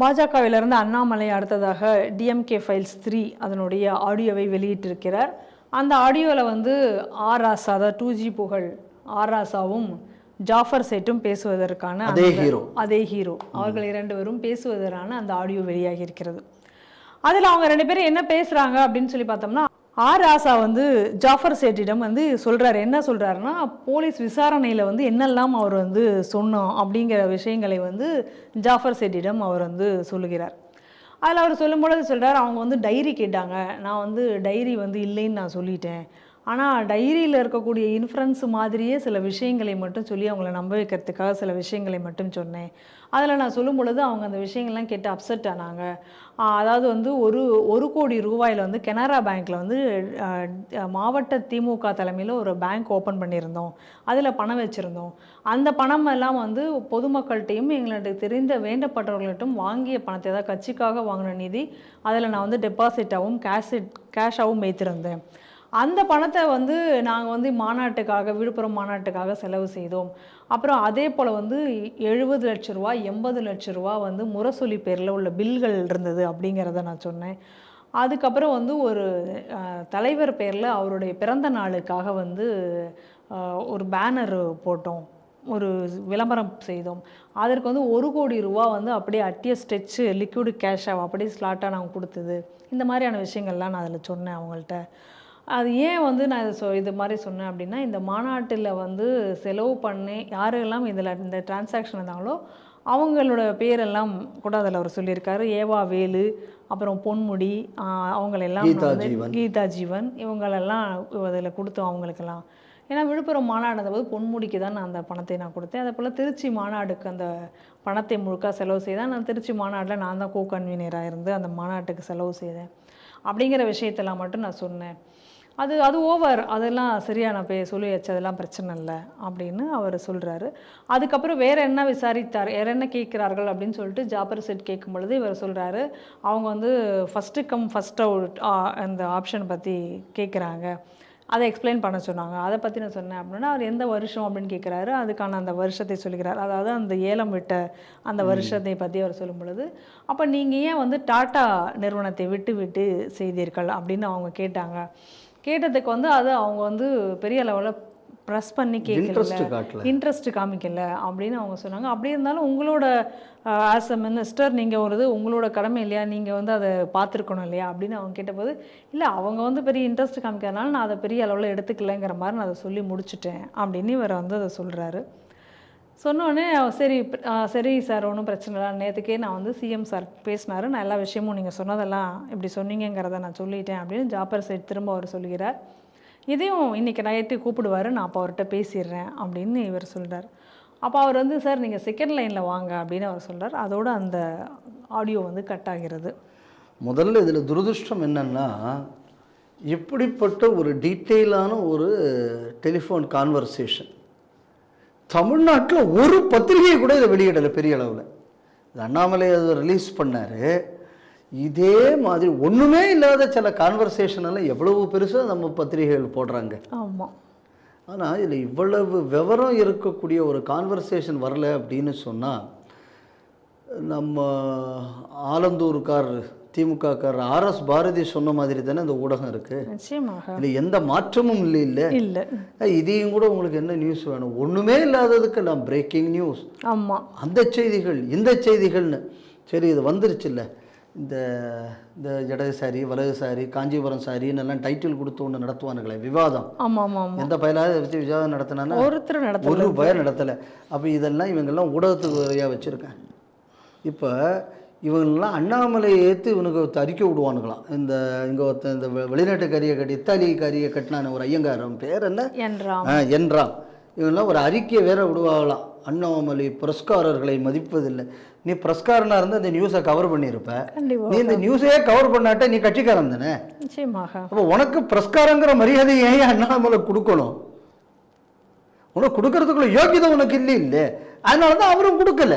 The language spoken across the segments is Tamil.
பாஜகவிலிருந்து அண்ணாமலை அடுத்ததாக டிஎம்கே ஃபைல்ஸ் த்ரீ அதனுடைய ஆடியோவை வெளியிட்டிருக்கிறார். அந்த ஆடியோவில் வந்து ஆர் ராசா அதாவது டூ ஜி புகழ் ஆர் ராசாவும் ஜாஃபர் சேட்டும் பேசுவதற்கான அதே ஹீரோ. அதே ஹீரோ. அவர்கள் இரண்டு பேரும் பேசுவதற்கான அந்த ஆடியோ வெளியாகி இருக்கிறது. அதில் அவங்க ரெண்டு பேரும் என்ன பேசுகிறாங்க அப்படின்னு சொல்லி பார்த்தோம்னா ஆர் ராசா வந்து ஜாஃபர் சேட்டிடம் வந்து சொல்கிறார் என்ன சொல்கிறாருன்னா போலீஸ் விசாரணையில் வந்து என்னெல்லாம் அவர் வந்து சொன்னோம் அப்படிங்கிற விஷயங்களை வந்து ஜாஃபர் சேட்டிடம் அவர் வந்து சொல்லுகிறார். அதில் அவர் சொல்லும்பொழுது சொல்கிறார் அவங்க வந்து டைரி கேட்டாங்க. நான் வந்து டைரி வந்து இல்லைன்னு நான் சொல்லிட்டேன். ஆனால் டைரியில் இருக்கக்கூடிய இன்ஃப்ளன்ஸ் மாதிரியே சில விஷயங்களை மட்டும் சொல்லி அவங்கள நம்ப வைக்கிறதுக்காக சில விஷயங்களை மட்டும் சொன்னேன். அதில் நான் சொல்லும் பொழுது அவங்க அந்த விஷயங்கள்லாம் கேட்டு அப்செட் ஆனாங்க. அதாவது வந்து ஒரு ஒரு கோடி ரூபாயில் வந்து கெனரா பேங்க்கில் வந்து மாவட்ட திமுக தலைமையில் ஒரு பேங்க் ஓப்பன் பண்ணியிருந்தோம். அதில் பணம் வச்சுருந்தோம். அந்த பணம் எல்லாம் வந்து பொதுமக்கள்கிட்டையும் எங்களுக்கு தெரிந்த வேண்டப்பட்டவர்கள்ட்டும் வாங்கிய பணத்தை தான் கட்சிக்காக வாங்கின நிதி. அதில் நான் வந்து டெபாசிட்டாகவும் கேஷ் கேஷாகவும் வைத்திருந்தேன். அந்த பணத்தை வந்து நாங்கள் வந்து மாநாட்டுக்காக விழுப்புரம் மாநாட்டுக்காக செலவு செய்தோம். அப்புறம் அதே போல் வந்து எழுபது லட்ச ரூபா எண்பது லட்ச ரூபா வந்து முரசொலி பேரில் உள்ள பில்கள் இருந்தது அப்படிங்கிறத நான் சொன்னேன். அதுக்கப்புறம் வந்து ஒரு தலைவர் பேரில் அவருடைய பிறந்த நாளுக்காக வந்து ஒரு பேனர் போட்டோம். ஒரு விளம்பரம் செய்தோம். அதற்கு வந்து ஒரு கோடி ரூபா வந்து அப்படியே அட்டிய ஸ்டெச்சு லிக்விடு கேஷாக அப்படியே ஸ்லாட்டாக நாங்கள் கொடுத்தது. இந்த மாதிரியான விஷயங்கள்லாம் நான் அதில் சொன்னேன் அவங்கள்ட்ட. அது ஏன் வந்து நான் இதை சொ இது மாதிரி சொன்னேன் அப்படின்னா இந்த மாநாட்டில் வந்து செலவு பண்ணி யாரெல்லாம் இதில் இந்த டிரான்சாக்ஷன் இருந்தாங்களோ அவங்களோட பேரெல்லாம் கூட அதில் அவர் சொல்லியிருக்காரு. ஏவா வேலு அப்புறம் பொன்முடி அவங்களெல்லாம் கீதா வந்து ஜீவன். கீதா ஜீவன் இவங்களெல்லாம் அதில் கொடுத்தோம் அவங்களுக்கெல்லாம். ஏன்னா விழுப்புரம் மாநாடு இருந்தபோது பொன்முடிக்கு தான் நான் அந்த பணத்தை நான் கொடுத்தேன். அதே போல் திருச்சி மாநாடுக்கு அந்த பணத்தை முழுக்க செலவு செய்தேன் நான் திருச்சி மாநாட்டில் நான் தான் கோ கன்வீனராக இருந்து அந்த மாநாட்டுக்கு செலவு செய்தேன். அப்படிங்கிற விஷயத்தெல்லாம் மட்டும் நான் சொன்னேன். அது அது ஓவர் அதெல்லாம் சரியாக நான் போய் சொல்லி வச்சதெல்லாம் பிரச்சனை இல்லை அப்படின்னு அவர் சொல்கிறாரு அதுக்கப்புறம் வேறு என்ன விசாரித்தார்? வேற என்ன கேட்குறார்கள் அப்படின்னு சொல்லிட்டு ஜாபர் செட் கேட்கும் பொழுது இவர் சொல்கிறாரு அவங்க வந்து ஃபஸ்ட்டு கம் ஃபஸ்ட் அவுட் அந்த ஆப்ஷன் பற்றி கேட்குறாங்க. அதை எக்ஸ்பிளைன் பண்ண சொன்னாங்க. அதை பற்றி நான் சொன்னேன் அப்படின்னா அவர் எந்த வருஷம் அப்படின்னு கேட்குறாரு அதுக்கான அந்த வருஷத்தை சொல்லுகிறார் அதாவது அந்த ஏலம் விட்ட அந்த வருஷத்தை பற்றி அவர் சொல்லும் பொழுது அப்போ நீங்கள் ஏன் வந்து டாட்டா நிறுவனத்தை விட்டு விட்டு செய்தீர்கள் அப்படின்னு அவங்க கேட்டாங்க. கேட்டதுக்கு வந்து அது அவங்க வந்து பெரிய லெவலில் ப்ரெஸ் பண்ணி கேட்கல இன்ட்ரெஸ்ட் காமிக்கல அப்படின்னு அவங்க சொன்னாங்க. அப்படி இருந்தாலும் உங்களோட ஆஸ் அ மினிஸ்டர் நீங்கள் ஒரு இது உங்களோட கடமை இல்லையா? நீங்கள் வந்து அதை பார்த்துருக்கணும் இல்லையா? அப்படின்னு அவங்க கேட்டபோது இல்லை அவங்க வந்து பெரிய இன்ட்ரெஸ்ட் காமிக்கிறதுனால நான் அதை பெரிய அளவில் எடுத்துக்கலைங்கிற மாதிரி நான் அதை சொல்லி முடிச்சிட்டேன். அப்படின்னு இவர் வந்து அதை சொல்கிறாரு சொன்னோடனே சரி சரி சார் ஒன்றும் பிரச்சனை இல்லை. நேற்றுக்கே நான் வந்து சிஎம் சார் பேசினாரு. நான் எல்லா விஷயமும் நீங்கள் சொன்னதெல்லாம் இப்படி சொன்னீங்கங்கிறத நான் சொல்லிட்டேன். அப்படின்னு ஜாப்பர் சைட் திரும்ப அவர் சொல்கிறார். இதையும் இன்னைக்கு நைட்டு கூப்பிடுவார். நான் அப்போ அவர்கிட்ட பேசிடுறேன் அப்படின்னு இவர் சொல்கிறார் அப்போ அவர் வந்து சார் நீங்கள் செகண்ட் லைனில் வாங்க அப்படின்னு அவர் சொல்கிறார் அதோட அந்த ஆடியோ வந்து கட் ஆகிறது. முதல்ல இதில் துரதிருஷ்டம் என்னென்னா இப்படிப்பட்ட ஒரு டீட்டெயிலான ஒரு டெலிஃபோன் கான்வர்சேஷன் தமிழ்நாட்டில் ஒரு பத்திரிகை கூட இதை வெளியிடலை பெரிய அளவில். இது அண்ணாமலை அதை ரிலீஸ் பண்ணார். இதே மாதிரி ஒன்றுமே இல்லாத சில கான்வர்சேஷன் எல்லாம் எவ்வளவு பெருசாக நம்ம பத்திரிகைகள் போடுறாங்க. ஆமாம் ஆனால் இதில் இவ்வளவு விவரம் இருக்கக்கூடிய ஒரு கான்வர்சேஷன் வரல அப்படின்னு சொன்னால் நம்ம ஆலந்தூர்கார் திமுகக்கார் ஆர்எஸ் பாரதி சொன்ன மாதிரி தானே இந்த ஊடகம் இருக்குது இதில் எந்த மாற்றமும் இல்லை இல்லை. இல்லை. இதையும் கூட உங்களுக்கு என்ன நியூஸ் வேணும்? ஒன்றுமே இல்லாததுக்கு நான் பிரேக்கிங் நியூஸ் ஆமாம் அந்த செய்திகள் இந்த செய்திகள்னு. சரி இது வந்துருச்சுல்ல. இந்த இந்த இடதுசாரி வலதுசாரி காஞ்சிபுரம் சாரின்னு எல்லாம் டைட்டில் கொடுத்து ஒன்று நடத்துவானுங்களே விவாதம். ஆமாம் ஆமாம் எந்த பயலாவது வச்சு விவாதம் நடத்தினானா ஒருத்தர் நடத்த ஒரு பயம் நடத்தலை. அப்போ இதெல்லாம் இவங்கெல்லாம் ஊடகத்துக்கு வரையாக வச்சுருக்கேன். இப்போ இவங்கெல்லாம் அண்ணாமலையை ஏற்று இவனுக்கு அறிக்கை விடுவானுங்களாம். இந்த இங்கே ஒருத்தன் இந்த வெளிநாட்டு கறியை கட்டி இத்தாலி கறியை கட்டினான ஒரு ஐயங்கார் அவன் பேர் என்ன? என்றாம் ஆ, என்றாம் இவங்கெல்லாம் ஒரு அறிக்கையை வேற விடுவாங்களாம். அண்ணாமலை புரஸ்காரர்களை மதிப்பதில்லை. நீ புரஸ்காரனா இருந்து அந்த நியூஸை கவர் பண்ணியிருப்ப. நீ இந்த நியூஸையே கவர் பண்ணாட்ட நீ கட்சிக்காரன் தானே? அப்போ உனக்கு புரஸ்காரங்கிற மரியாதையை ஏன் அண்ணாமலை கொடுக்கணும்? உனக்கு கொடுக்கறதுக்குள்ள யோகிதை உனக்கு இல்லை இல்லை. அதனால தான் அவரும் கொடுக்கல.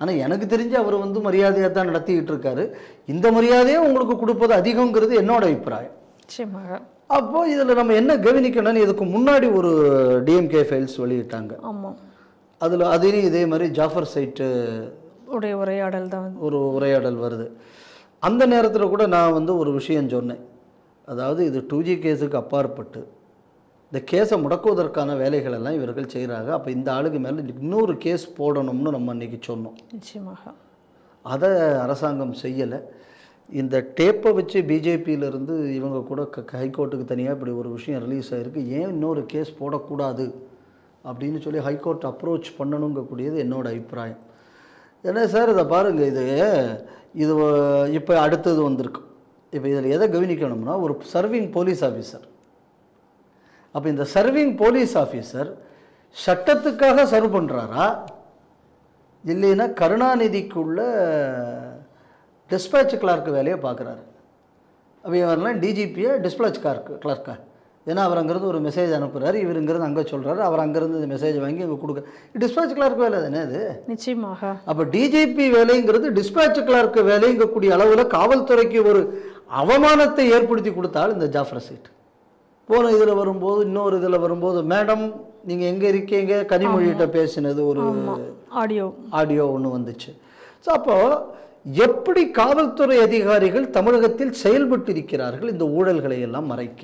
ஆனால் எனக்கு தெரிஞ்சு அவர் வந்து மரியாதையாக தான் நடத்திக்கிட்டு இருக்காரு. இந்த மரியாதையை உங்களுக்கு கொடுப்பது அதிகங்கிறது என்னோட அபிப்பிராயம். நிச்சயமாக. அப்போது இதில் நம்ம என்ன கவனிக்கணும்னு இதுக்கு முன்னாடி ஒரு டிஎம்கே ஃபைல்ஸ் வெளியிட்டாங்க. ஆமாம் அதில் அதையும் இதே மாதிரி ஜாஃபர் சைட்டு உடைய உரையாடல் தான் ஒரு உரையாடல் வருது. அந்த நேரத்தில் கூட நான் வந்து ஒரு விஷயம் சொன்னேன். அதாவது இது டூ ஜி கேஸுக்கு அப்பாற்பட்டு. இந்த கேஸை முடக்குவதற்கான வேலைகள் எல்லாம் இவர்கள் செய்கிறாங்க அப்போ இந்த ஆளுக்கு மேலே இன்னொரு கேஸ் போடணும்னு நம்ம அன்றைக்கி சொன்னோம். நிச்சயமாக. அதை அரசாங்கம் செய்யலை. இந்த டேப்பை வச்சு பிஜேபியிலேருந்து இவங்க கூட க ஹைகோர்ட்டுக்கு தனியாக இப்படி ஒரு விஷயம் ரிலீஸ் ஆகிருக்கு ஏன் இன்னொரு கேஸ் போடக்கூடாது? அப்படின்னு சொல்லி ஹைகோர்ட் அப்ரோச் பண்ணணுங்கக்கூடியது என்னோடய அபிப்பிராயம். என்ன சார் இதை பாருங்கள் இது இது இப்போ அடுத்தது வந்திருக்கு. இப்போ இதில் எதை கவனிக்கணும்னா ஒரு சர்விங் போலீஸ் ஆஃபீஸர் அப்போ இந்த சர்விங் போலீஸ் ஆஃபீஸர் சட்டத்துக்காக சர்வ் பண்ணுறாரா இல்லைன்னா கருணாநிதிக்குள்ள டிஸ்பேட்ச் கிளார்க் வேலையை பார்க்குறாரு. அப்போ இவரெல்லாம் டிஜிபியை டிஸ்பேட்ச் கிளார்க் கிளார்க்கா ஏன்னா அவர் அங்கேருந்து ஒரு மெசேஜ் அனுப்புகிறாரு இவருங்கிறது அங்கே சொல்கிறாரு அவர் அங்கேருந்து இந்த மெசேஜ் வாங்கி இங்கே கொடுக்க டிஸ்பேட்ச் கிளார்க் வேலை தானே அது? நிச்சயமாக. அப்போ டிஜிபி வேலைங்கிறது டிஸ்பேட்ச் கிளார்க் வேலைங்கக்கூடிய அளவில் காவல்துறைக்கு ஒரு அவமானத்தை ஏற்படுத்தி கொடுத்தால் இந்த ஜாஃபர் சீட் போன இதில் வரும்போது இன்னொரு இதில் வரும்போது மேடம் நீங்கள் எங்கே இருக்கீங்க? கனிமொழிகிட்ட பேசினது ஒரு ஆடியோ. ஆடியோ ஒன்று வந்துச்சு. ஸோ அப்போது எப்படி காவல்துறை அதிகாரிகள் தமிழகத்தில் செயல்பட்டு இருக்கிறார்கள் இந்த ஊழல்களை எல்லாம் மறைக்க?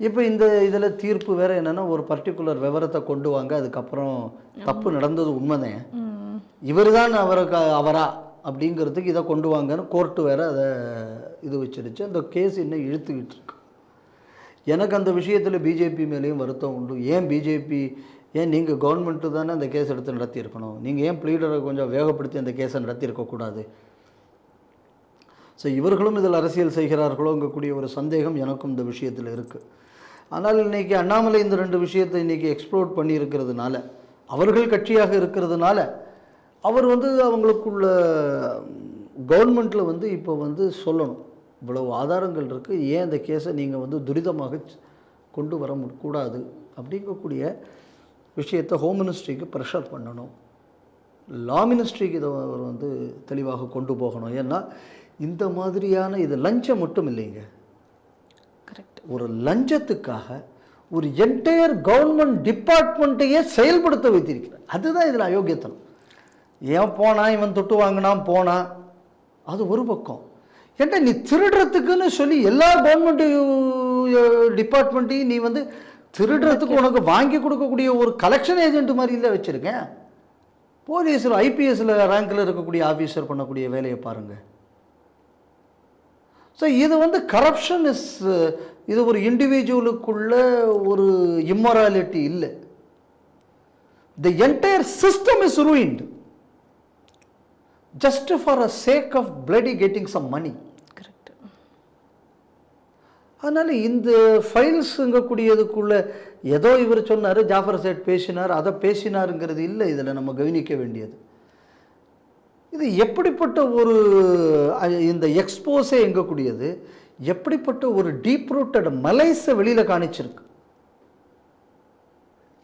இப்போ இந்த இதில் தீர்ப்பு வேற என்னன்னா ஒரு பர்டிகுலர் விவரத்தை கொண்டு வாங்க அதுக்கப்புறம் தப்பு நடந்தது உண்மைதான்? இவர் தான் அவருக்கு அவரா அப்படிங்கிறதுக்கு இதை கொண்டு வாங்கன்னு கோர்ட்டு வேற அதை இது வச்சிருச்சு. அந்த கேஸ் இன்னும் இழுத்துக்கிட்டு இருக்கு. எனக்கு அந்த விஷயத்தில் பிஜேபி மேலேயும் வருத்தம் உண்டு. ஏன் பிஜேபி ஏன் நீங்கள் கவர்மெண்ட்டு தானே அந்த கேஸ் எடுத்து நடத்தியிருக்கணும்? நீங்கள் ஏன் ப்ளீடரை கொஞ்சம் வேகப்படுத்தி அந்த கேஸை நடத்தியிருக்கக்கூடாது? ஸோ இவர்களும் இதில் அரசியல் செய்கிறார்களோங்கக்கூடிய ஒரு சந்தேகம் எனக்கும் இந்த விஷயத்தில் இருக்குது ஆனால் இன்னைக்கு அண்ணாமலை இந்த ரெண்டு விஷயத்தை இன்னைக்கு எக்ஸ்ப்ளோர் பண்ணியிருக்கிறதுனால அவர்கள் கட்சியாக இருக்கிறதுனால அவர் வந்து அவங்களுக்குள்ள கவர்மெண்ட்டில் வந்து இப்போ வந்து சொல்லணும். இவ்வளவு ஆதாரங்கள் இருக்குது ஏன் இந்த கேஸை நீங்கள் வந்து துரிதமாக கொண்டு வர கூடாது? அப்படிங்கக்கூடிய விஷயத்தை ஹோம் மினிஸ்ட்ரிக்கு ப்ரெஷர் பண்ணணும். லா மினிஸ்ட்ரிக்கு இதை அவர் வந்து தெளிவாக கொண்டு போகணும். ஏன்னா இந்த மாதிரியான இது லஞ்சம் மட்டும் இல்லைங்க. கரெக்ட் ஒரு லஞ்சத்துக்காக ஒரு என்டையர் கவர்மெண்ட் டிபார்ட்மெண்ட்டையே செயல்படுத்த வைத்திருக்கிறார். அதுதான் இதில் அயோக்கியத்தனம். ஏன் போனான் இவன் தொட்டு வாங்கினான் போனான் அது ஒரு பக்கம். ஏன்டா நீ திருடுறதுக்குன்னு சொல்லி எல்லா கவர்மெண்ட் டிபார்ட்மெண்ட்டையும் நீ வந்து திருடுறதுக்கு உனக்கு வாங்கி கொடுக்கக்கூடிய ஒரு கலெக்ஷன் ஏஜென்ட் மாதிரி இல்லை வச்சுருக்கேன். போலீஸில் ஐபிஎஸ்ல ரேங்கில் இருக்கக்கூடிய ஆஃபீஸர் பண்ணக்கூடிய வேலையை பாருங்கள் ஸோ இது வந்து கரப்ஷன் இஸ் இது ஒரு இண்டிவிஜுவலுக்குள்ள ஒரு இம்மொராலிட்டி இல்லை. The entire system is ruined just for a sake of bloody getting some money அதனால் இந்த ஃபைல்ஸுங்கக்கூடியதுக்குள்ள ஏதோ இவர் சொன்னார் ஜாஃபர் சேட் பேசினார் அதை பேசினாருங்கிறது இல்லை இதில் நம்ம கவனிக்க வேண்டியது. இது எப்படிப்பட்ட ஒரு இந்த எக்ஸ்போஸே எங்கக்கூடியது? எப்படிப்பட்ட ஒரு டீப் ரூட்டட் மலைஸை வெளியில் காணிச்சிருக்கு?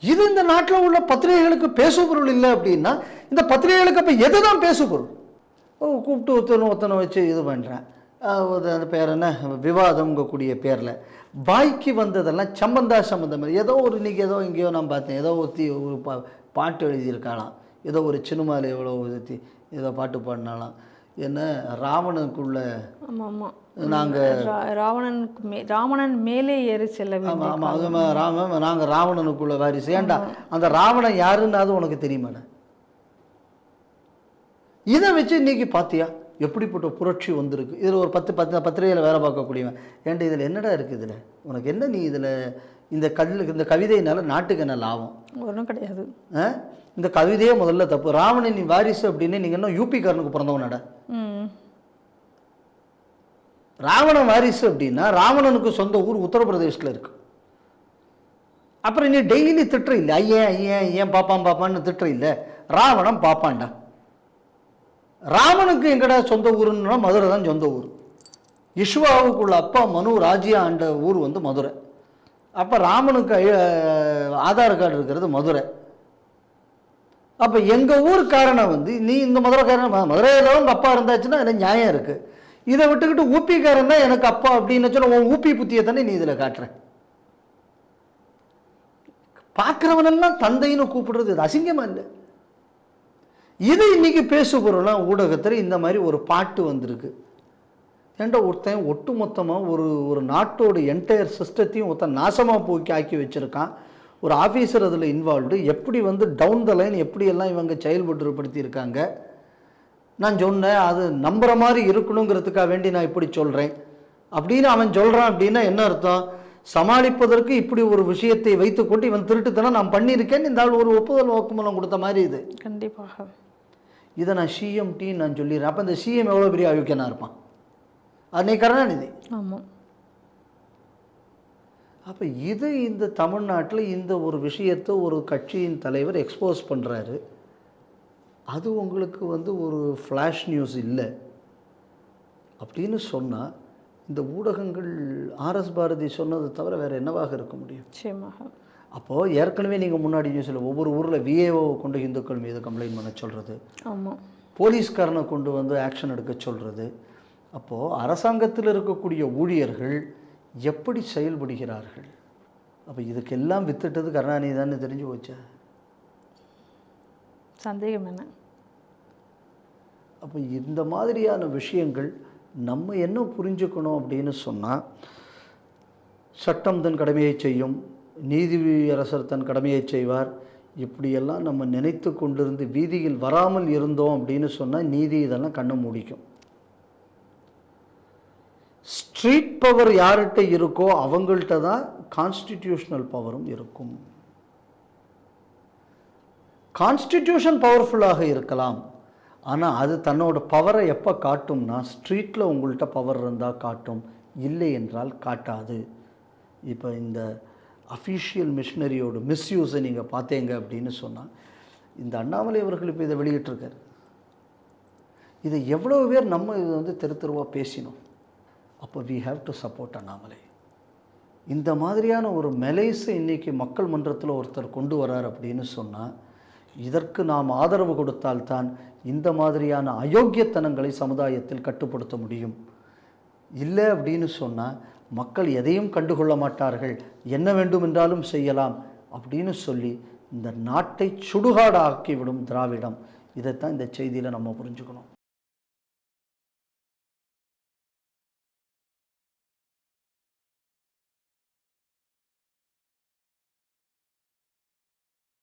இது இந்த நாட்டில் உள்ள பத்திரிகைகளுக்கு பேசுபொருள் இல்லை அப்படின்னா இந்த பத்திரிகைகளுக்கு அப்போ எது தான் பேசுபொருள்? ஓ, கூப்பிட்டு ஒருத்தனை ஒருத்தனை வச்சு இது பண்ணுறேன் அந்த பேர் என்ன? விவாதம்ங்கக்கூடிய பேரில். வாய்க்கு வந்ததெல்லாம் சம்பந்தா சம்பந்தம். ஏதோ ஒரு இன்னைக்கு ஏதோ எங்கேயோ நான் பார்த்தேன். ஏதோ ஒருத்தி ஒரு பா பாட்டு எழுதியிருக்காளாம். ஏதோ ஒரு சினிமாவில் எவ்வளோ ஒருத்தி ஏதோ பாட்டு பாடினாலாம் என்ன? ராவணனுக்குள்ள நாங்கள் ராவணனுக்கு மே ராவணன் மேலே ஏறி செல்ல ஆமாம் ஆமாம் அது ராம நாங்கள் ராவணனுக்குள்ள வாரிசு. ஏன்டா அந்த ராவணன் யாருன்னு உனக்கு தெரியுமாடா? இதை வச்சு இன்னைக்கு பாத்தியா? எப்படிப்பட்ட புரட்சி வந்திருக்கு? இதில் ஒரு பத்து பத்து பத்திரிகையில் வேலை பார்க்கக்கூடியவன். ஏன்டா இதில் என்னடா இருக்குது இதில்? உனக்கு என்ன நீ இதில் இந்த கல்லுக்கு இந்த கவிதையினால நாட்டுக்கு என்ன லாபம்? ஒன்றும் கிடையாது? இந்த கவிதையே முதல்ல தப்பு. ராவணன் நீ வாரிசு அப்படின்னு நீங்கள் என்ன யூபிக்காரனுக்கு பிறந்தவனடா? ராவணன் வாரிசு அப்படின்னா ராவணனுக்கு சொந்த ஊர் உத்தரப்பிரதேசத்தில் இருக்கு. அப்புறம் நீ டெய்லி திட்டுற இல்லை. ஐயன் ஐயன் ஐயன் பாப்பான் பாப்பான்னு திட்டுற இல்லை. ராவணன் பாப்பான்டா. ராமனுக்கு எங்கடா சொந்த ஊருன்னா மதுரை தான் சொந்த ஊர். இஷ்வாவுக்குள்ள அப்பா மனு ராஜ்யா ஆண்ட ஊர் வந்து மதுரை. அப்போ ராமனுக்கு ஆதார் கார்டு இருக்கிறது மதுரை. அப்போ எங்கள் ஊருக்காரனை வந்து நீ இந்த மதுரைக்காரன் ம- மதுரையில் உங்கள் அப்பா இருந்தாச்சுன்னா அதில் நியாயம் இருக்குது இதை விட்டுக்கிட்டு ஊப்பிக்காரன் தான் எனக்கு அப்பா அப்படின்னு சொன்னால் உன் ஊப்பி புத்தியை தானே நீ இதில் காட்டுற? பார்க்குறவனெல்லாம் தந்தைன்னு கூப்பிடுறது இது அசிங்கமாக இல்லை? இது இன்றைக்கி பேசு பொருளாக ஊடகத்தில் இந்த மாதிரி ஒரு பாட்டு வந்திருக்கு. ஏன்டா ஒருத்தன் ஒட்டு மொத்தமாக ஒரு ஒரு நாட்டோட என்டையர் சிஸ்டத்தையும் ஒருத்தன் நாசமாக போக்கி ஆக்கி வச்சுருக்கான். ஒரு ஆஃபீஸர் அதில் இன்வால்வ்டு எப்படி வந்து டவுன் த லைன் எப்படியெல்லாம் இவங்க செயல்பட்டுப்படுத்தியிருக்காங்க நான் சொன்னேன் அது நம்புகிற மாதிரி இருக்கணுங்கிறதுக்காக வேண்டி நான் இப்படி சொல்கிறேன் அப்படின்னு அவன் சொல்கிறான் அப்படின்னா என்ன அர்த்தம்? சமாளிப்பதற்கு இப்படி ஒரு விஷயத்தை வைத்துக்கொண்டு இவன் திருட்டுத்தனம் நான் பண்ணியிருக்கேன் இந்த ஆள் ஒரு ஒப்புதல் வாக்குமூலம் கொடுத்த மாதிரி இது. கண்டிப்பாக. இதை நான் சிஎம்டி நான் சொல்லிடுறேன். அப்போ இந்த சிஎம் எவ்வளோ பெரிய அயோக்கியனா இருப்பான்? அன்னை கருணாநிதி. ஆமாம் அப்போ இது இந்த தமிழ்நாட்டில் இந்த ஒரு விஷயத்தை ஒரு கட்சியின் தலைவர் எக்ஸ்போஸ் பண்ணுறாரு அது உங்களுக்கு வந்து ஒரு ஃப்ளாஷ் நியூஸ் இல்லை. அப்படின்னு சொன்னால் இந்த ஊடகங்கள் ஆர்எஸ் பாரதி சொன்னதை தவிர வேறு என்னவாக இருக்க முடியும்? நிச்சயமாக. அப்போது ஏற்கனவே நீங்கள் முன்னாடி நியூஸில் ஒவ்வொரு ஊரில் விஏஓ கொண்டு இந்துக்கள் மீது கம்ப்ளைண்ட் பண்ண சொல்கிறது ஆமாம் போலீஸ்காரனை கொண்டு வந்து ஆக்ஷன் எடுக்க சொல்கிறது அப்போது அரசாங்கத்தில் இருக்கக்கூடிய ஊழியர்கள் எப்படி செயல்படுகிறார்கள்? அப்போ இதுக்கெல்லாம் வித்துட்டது கருணாநிதி தானே தெரிஞ்சு போச்சா? சந்தேகம் என்ன? அப்போ இந்த மாதிரியான விஷயங்கள் நம்ம என்ன புரிஞ்சுக்கணும் அப்படின்னு சொன்னால் சட்டம் தன் கடமையை செய்யும் நீதி அரசர் தன் கடமையை செய்வார். இப்படியெல்லாம் நம்ம நினைத்து கொண்டிருந்து வீதியில் வராமல் இருந்தோம் அப்படின்னு சொன்னால் நீதி இதெல்லாம் கண்ணை முடிக்கும். ஸ்ட்ரீட் பவர் யார்கிட்ட இருக்கோ அவங்கள்ட்ட தான் கான்ஸ்டிடியூஷனல் பவரும் இருக்கும். கான்ஸ்டிடியூஷன் பவர்ஃபுல்லாக இருக்கலாம். ஆனால் அது தன்னோட பவரை எப்போ காட்டும்னா ஸ்ட்ரீட்டில் உங்கள்கிட்ட பவர் இருந்தால் காட்டும். இல்லை என்றால் காட்டாது. இப்போ இந்த அஃபிஷியல் மிஷினரியோட மிஸ்யூஸை நீங்கள் பார்த்தீங்க அப்படின்னு சொன்னால் இந்த அண்ணாமலை அவர்கள் இப்போ இதை வெளியிட்டிருக்காரு. இதை எவ்வளோ பேர் நம்ம இது வந்து தெரு தெருவாக பேசினோம். அப்போ we have to support Annamalai. இந்த மாதிரியான ஒரு மெலைஸை இன்றைக்கி மக்கள் மன்றத்தில் ஒருத்தர் கொண்டு வரார் அப்படின்னு சொன்னால் இதற்கு நாம் ஆதரவு கொடுத்தால்தான் இந்த மாதிரியான அயோக்கியத்தனங்களை சமுதாயத்தில் கட்டுப்படுத்த முடியும். இல்லை அப்படின்னு சொன்னால் மக்கள் எதையும் கண்டுகொள்ள மாட்டார்கள். என்ன வேண்டுமென்றாலும் செய்யலாம் அப்படின்னு சொல்லி இந்த நாட்டை சுடுகாடாக்கிவிடும் திராவிடம். இதைத்தான் இந்த செய்தியில் நம்ம புரிஞ்சுக்கணும்.